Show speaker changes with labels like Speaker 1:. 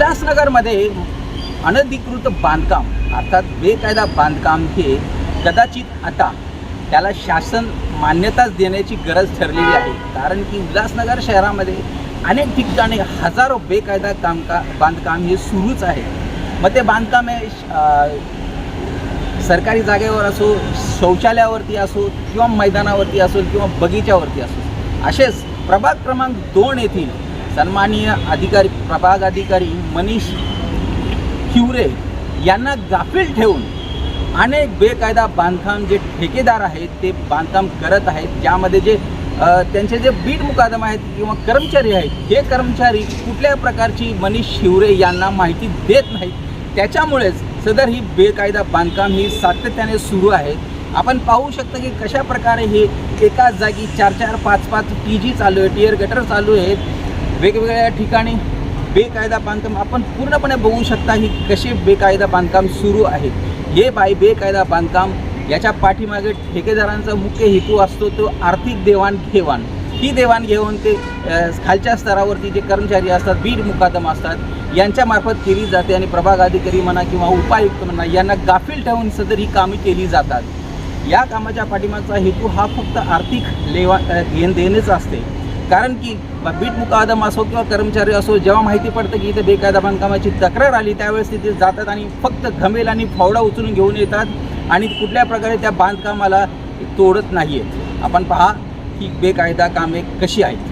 Speaker 1: उल्हासनगरमध्ये अनधिकृत बांधकाम अर्थात बेकायदा बांधकाम हे कदाचित आता त्याला शासन मान्यताच देण्याची गरज ठरलेली आहे. कारण की उल्हासनगर शहरामध्ये अनेक ठिकाणी हजारो बेकायदा कामका बांधकाम हे सुरूच आहे. मग ते बांधकाम हे सरकारी जागेवर असो शौचालयावरती असो किंवा मैदानावरती असो किंवा बगीच्यावरती असो असेच प्रभाग क्रमांक दोन येथील सन्माननीय अधिकारी प्रभाग अधिकारी मनीष हिवरे यांना गाफील ठेवून अनेक बेकायदा बांधकाम जे ठेकेदार आहेत ते बांधकाम करत आहेत ज्यामध्ये जे त्यांचे जे बीट मुकादम आहेत किंवा कर्मचारी आहेत हे कर्मचारी कुठल्या प्रकारची मनीष शिवरे यांना माहिती देत नाहीत. त्याच्यामुळेच सदर ही बेकायदा बांधकाम ही सातत्याने सुरू आहे. आपण पाहू शकता की कशा प्रकारे हे एकाच जागी चार चार पाच पाच टी जी चालू आहे टिअर गटर चालू आहेत. वेगवेगळ्या ठिकाणी बेकायदा बांधकाम आपण पूर्णपणे बघू शकता ही कसे बेकायदा बांधकाम सुरू आहेत हे बाय बेकायदा बांधकाम याच्या पाठीमागे ठेकेदारांचा मुख्य हेतू असतो तो आर्थिक देवाणघेवाण. ही देवाणघेवाण ते खालच्या स्तरावरती जे कर्मचारी असतात बीड मुकादम असतात यांच्यामार्फत केली जाते आणि प्रभाग अधिकारी म्हणा किंवा उपायुक्त म्हणा यांना गाफील ठेवून सदर ही कामे केली जातात. या कामाच्या पाठीमागचा हेतू हा फक्त आर्थिक लेवा घेण देणेच असते. कारण की बीट मुकादम असो किंवा कर्मचारी असो जेव्हा माहिती पडतं की इथे बेकायदा बांधकामाची तक्रार आली त्यावेळेस तिथे जातात आणि फक्त घमेल आणि फावडा उचलून घेऊन येतात आणि कुठल्या प्रकारे त्या बांधकामाला तोडत नाही आहे आपण पहा ही बेकायदा कामे कशी आहेत.